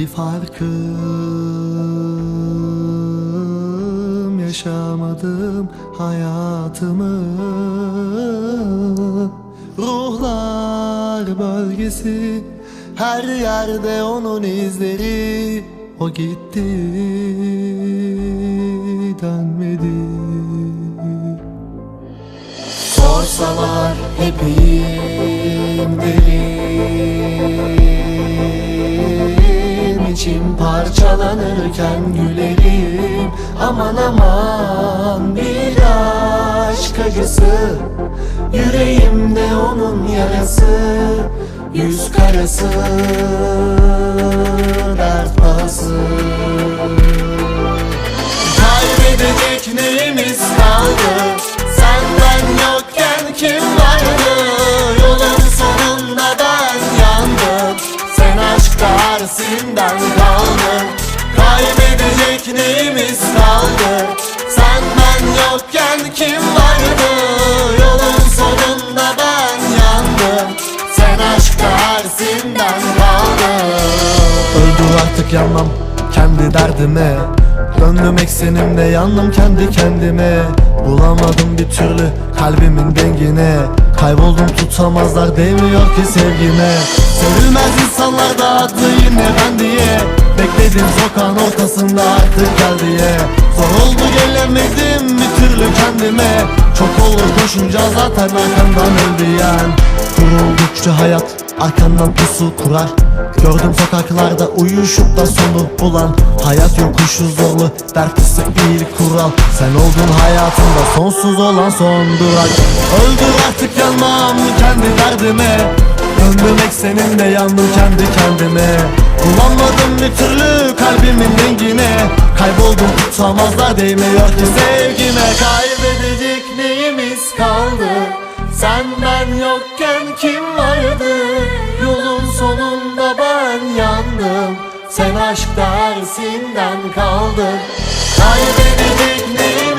bir farkım. Yaşamadım hayatımı. Ruhlar bölgesi Her yerde onun izleri. O gitti dönmedi. Sorsalar hep iyiyimdirim İçim parçalanırken gülerim. Aman aman bir aşk acısı Yüreğimde onun yarası Yüz karası dert pahası tersinden kaldın Kaybedecek neyimiz kaldı? Senden yokken kim vardı? Yolun sonunda ben yandım. Sen aşk tersinden kaldın. Öldü artık yanmam kendi derdime. Döndüm eksenimde yandım kendi kendime Bulamadım bir türlü kalbimin dengine Kayboldum tutamazlar değmiyor ki sevgime. Sevilmez insanlar da attı yine ben diye. Bekledim sokağın ortasında artık gel diye. Zor oldu gelemedim bir türlü kendime. Çok olur koşunca zaten arkandan öl diyen Kuruldukça hayat arkandan pusu kurar Gördüm sokaklarda uyuşup da sonu bulan Hayat yokuşu zorlu dertisi ilk kural. Sen oldun hayatımda sonsuz olan son durak. Öldür artık yanmam kendi derdime. Döndüm ekseninde yandım kendi kendime. Bulamadım bir türlü kalbimin dengine Kayboldum tutamazlar değmiyor ki sevgime. Kaybedecek neyimiz kaldı? Sen ben yokken kim vardı Sen aşk dersinden kaldın. Kaybedecek neyimiz